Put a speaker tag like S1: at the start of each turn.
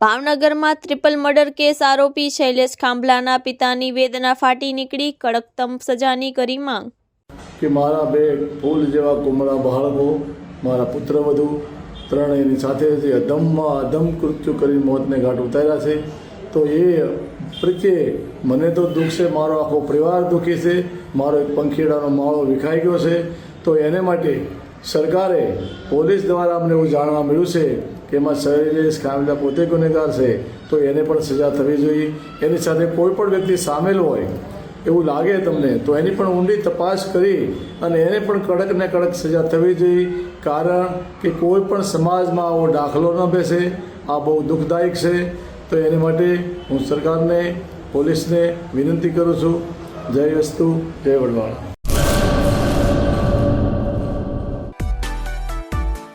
S1: ભાવનગરમાં triple murder case આરોપી શૈલેષ ખાંભલાના પિતાની વેદના ફાટી નીકળી, કડકતમ સજાની કરી માંગ.
S2: કે મારા બે ફૂલ જેવા કુમળા બાળકો, મારા પુત્રવધુ ત્રણેયની સાથે જે અધમમાં અધમ કૃત્યુ કરી મોતને ઘાટ ઉતાર્યા છે. તો એ પ્રત્યે મને તો દુઃખ છે, મારો આખો પરિવાર દુઃખી છે, મારો એક પંખીડાનો માળો વિખાઈ ગયો છે. તો એને માટે સરકારે પોલીસ દ્વારા અમને એવું જાણવા મળ્યું છે કે એમાં શૈલેષ ખામલા પોતે ગુનેગાર છે, તો એને પણ સજા થવી જોઈએ. એની સાથે કોઈ પણ વ્યક્તિ સામેલ હોય એવું લાગે તમને, તો એની પણ ઊંડી તપાસ કરી અને એને પણ કડક ને કડક સજા થવી જોઈએ. કારણ કે કોઈ પણ સમાજમાં આવો દાખલો ન બેસે, આ બહુ દુઃખદાયક છે. તો એની માટે હું સરકારને, પોલીસને વિનંતી કરું છું. જય વસ્તુ, જય વડવાળા